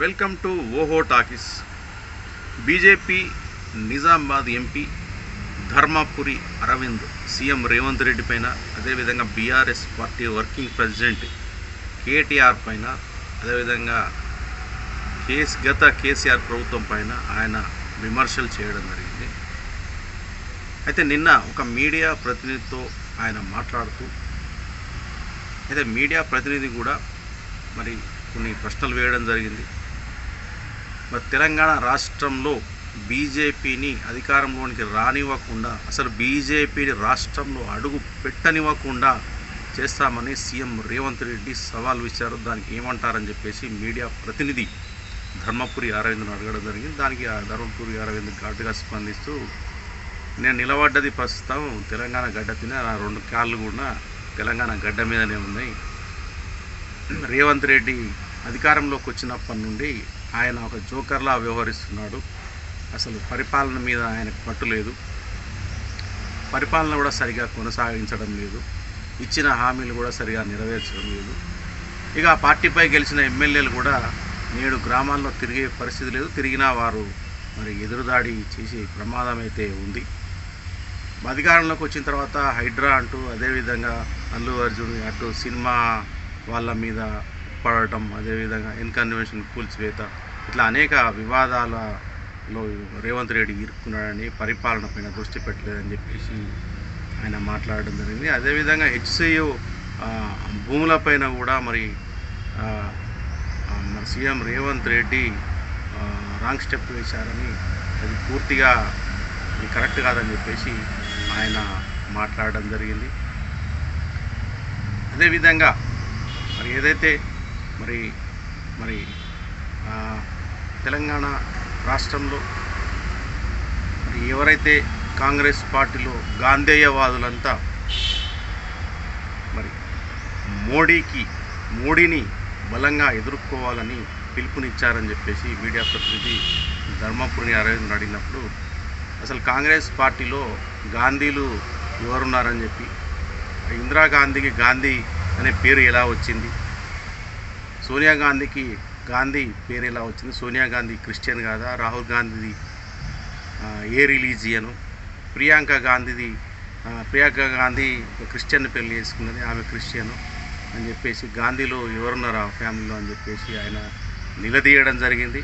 Welcome to Oho talkies. BJP Nizamabad MP Dharmapuri Arvind CM Revanth Reddy పైన అదేవిధంగా BRS party working president KTR పైన అదేవిధంగా case గత కేసీఆర్ ప్రభుత్వం పైన ఆయన విమర్శలు చేయడం జరిగింది. అయితే నిన్న ఒక మీడియా ప్రతినిధితో ఆయన మాట్లాడుతూ అయితే మీడియా ప్రతినిధి కూడా మరి కొన్ని ప్రశ్నలు వేయడం జరిగింది. మరి తెలంగాణ రాష్ట్రంలో బీజేపీని అధికారంలోనికి రానివ్వకుండా అసలు బీజేపీని రాష్ట్రంలో అడుగు పెట్టనివ్వకుండా చేస్తామని సీఎం రేవంత్ రెడ్డి సవాల్ విచ్చారు దానికి ఏమంటారని చెప్పేసి మీడియా ప్రతినిధి ధర్మపురి అరవింద్ను అడగడం జరిగింది. దానికి ఆ ధర్మపురి అరవింద్ ఘాటుగా స్పందిస్తూ నేను నిలబడ్డది ప్రస్తుతం తెలంగాణ గడ్డ తిన రెండు కాళ్ళు కూడా తెలంగాణ గడ్డ మీదనే ఉన్నాయి. రేవంత్ రెడ్డి అధికారంలోకి వచ్చినప్పటి నుండి ఆయన ఒక జోకర్లా వ్యవహరిస్తున్నాడు. అసలు పరిపాలన మీద ఆయనకు పట్టు లేదు. పరిపాలన కూడా సరిగా కొనసాగించడం లేదు. ఇచ్చిన హామీలు కూడా సరిగా నెరవేర్చడం లేదు. ఇక ఆ పార్టీపై గెలిచిన ఎమ్మెల్యేలు కూడా నేడు గ్రామాల్లో తిరిగే పరిస్థితి లేదు. తిరిగినా వారు మరి ఎదురుదాడి చేసే ప్రమాదం అయితే ఉంది. అధికారంలోకి వచ్చిన తర్వాత హైడ్రా అంటూ అదేవిధంగా అల్లు అర్జున్ అటు సినిమా వాళ్ళ మీద పడటం అదేవిధంగా ఇన్కన్వెన్షన్ కూల్చివేత ఇట్లా అనేక వివాదాలలో రేవంత్ రెడ్డి ఇరుక్కున్నాడని పరిపాలన పైన దృష్టి పెట్టలేదని చెప్పేసి ఆయన మాట్లాడడం జరిగింది. అదేవిధంగా హెచ్సియు భూములపైన కూడా మరి మన CM Revanth Reddy wrong step వేశారని అది పూర్తిగా ఇది కరెక్ట్ కాదని చెప్పేసి ఆయన మాట్లాడడం జరిగింది. అదేవిధంగా మరి ఏదైతే మరి మరి తెలంగాణ రాష్ట్రంలో ఎవరైతే కాంగ్రెస్ పార్టీలో గాంధేయవాదులంతా మరి మోడీకి మోడీని బలంగా ఎదుర్కోవాలని పిలుపునిచ్చారని చెప్పేసి మీడియా ప్రతినిధి ధర్మపురిని అరవింద్ అడిగినప్పుడు అసలు కాంగ్రెస్ పార్టీలో గాంధీలు ఎవరున్నారని చెప్పి ఇందిరాగాంధీకి గాంధీ అనే పేరు ఎలా వచ్చింది? సోనియా గాంధీకి గాంధీ పేరు ఎలా వచ్చింది? సోనియా గాంధీ క్రిస్టియన్ కాదా? రాహుల్ గాంధీది ఏ రిలీజియను ప్రియాంక గాంధీది ప్రియాంక గాంధీ ఒక క్రిస్టియన్ పెళ్ళి చేసుకున్నది ఆమె క్రిస్టియను అని చెప్పేసి గాంధీలో ఎవరున్నారు ఆ ఫ్యామిలీలో అని చెప్పేసి ఆయన నిలదీయడం జరిగింది.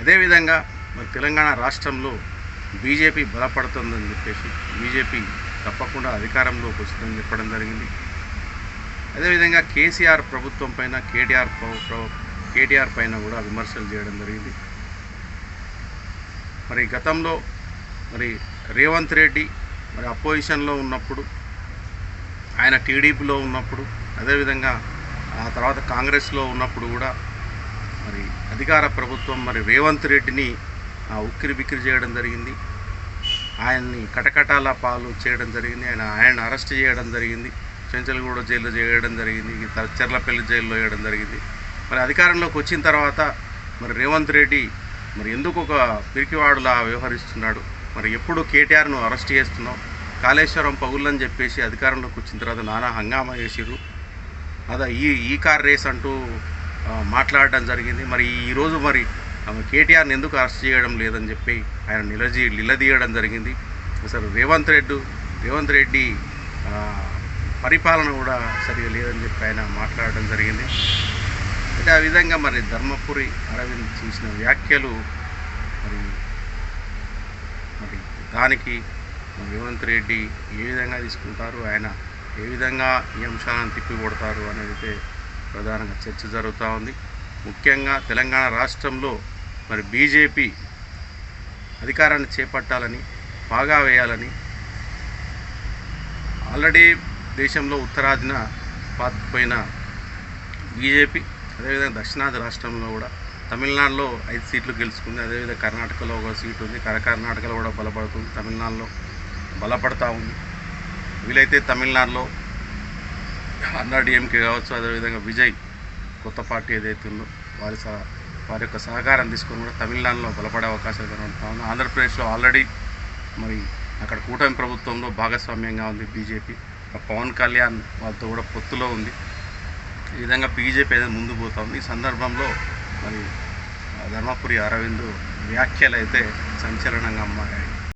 అదేవిధంగా మరి తెలంగాణ రాష్ట్రంలో బీజేపీ బలపడుతుందని చెప్పేసి బీజేపీ తప్పకుండా అధికారంలోకి వస్తుందని చెప్పడం జరిగింది. అదేవిధంగా కేసీఆర్ ప్రభుత్వం పైన కేటీఆర్ కేటీఆర్ పైన కూడా విమర్శలు చేయడం జరిగింది. మరి గతంలో మరి రేవంత్ రెడ్డి మరి అపోజిషన్లో ఉన్నప్పుడు ఆయన టీడీపీలో ఉన్నప్పుడు అదేవిధంగా ఆ తర్వాత కాంగ్రెస్లో ఉన్నప్పుడు కూడా మరి అధికార ప్రభుత్వం మరి రేవంత్ రెడ్డిని ఆ, ఉక్కిరి బిక్కిరి చేయడం జరిగింది. ఆయన్ని కటకటాల పాలు చేయడం జరిగింది. ఆయన ఆయన అరెస్ట్ చేయడం జరిగింది. చెంచలగూడ జైల్లో చేయడం జరిగింది. ఈ చెర్లపల్లి జైల్లో వేయడం జరిగింది. మరి అధికారంలోకి వచ్చిన తర్వాత మరి రేవంత్ రెడ్డి మరి ఎందుకు ఒక పిరికివాడులా వ్యవహరిస్తున్నాడు? మరి ఎప్పుడు కేటీఆర్ను అరెస్ట్ చేస్తున్నావు? కాళేశ్వరం పగుళ్ళని చెప్పేసి అధికారంలోకి వచ్చిన తర్వాత నానా హంగామా చేసిరు అదా ఈ ఈ కార్ రేస్ అంటూ మాట్లాడడం జరిగింది. మరి ఈరోజు మరి కేటీఆర్ని ఎందుకు అరెస్ట్ చేయడం లేదని చెప్పి ఆయన నిలజీ నిలదీయడం జరిగింది. అసలు రేవంత్ రెడ్డి రేవంత్ రెడ్డి పరిపాలన కూడా సరిగా లేదని చెప్పి ఆయన మాట్లాడడం జరిగింది. అంటే ఆ విధంగా మరి ధర్మపురి అరవింద్ చేసిన వ్యాఖ్యలు మరి మరి దానికి రేవంత్ రెడ్డి ఏ విధంగా తీసుకుంటారు ఆయన ఏ విధంగా ఈ అంశాలను తిప్పికొడతారు అనేది అయితే ప్రధానంగా చర్చ జరుగుతూ ఉంది. ముఖ్యంగా తెలంగాణ రాష్ట్రంలో మరి బీజేపీ అధికారాన్ని చేపట్టాలని బాగా వేయాలని ఆల్రెడీ దేశంలో ఉత్తరాదిన పాతిపోయిన బీజేపీ అదేవిధంగా దక్షిణాది రాష్ట్రంలో కూడా తమిళనాడులో ఐదు సీట్లు గెలుచుకుంది. అదేవిధంగా కర్ణాటకలో ఒక సీటు ఉంది. కర్ణాటకలో కూడా బలపడుతుంది. తమిళనాడులో బలపడతా ఉంది. వీలైతే తమిళనాడులో అన్నాడీఎంకే కావచ్చు అదేవిధంగా విజయ్ కొత్త పార్టీ ఏదైతే ఉందో వారి వారి యొక్క సహకారం తీసుకొని కూడా తమిళనాడులో బలపడే అవకాశాలు కనబడతా ఉంది ఆంధ్రప్రదేశ్లో ఆల్రెడీ మరి అక్కడ కూటమి ప్రభుత్వంలో భాగస్వామ్యంగా ఉంది బీజేపీ. పవన్ కళ్యాణ్ వాళ్ళతో కూడా పొత్తులో ఉంది. ఈ విధంగా బీజేపీ ఏదైనా ముందు పోతుంది. ఈ సందర్భంలో మరి ధర్మపురి అరవింద్ వ్యాఖ్యలు అయితే సంచలనంగా మారాయి.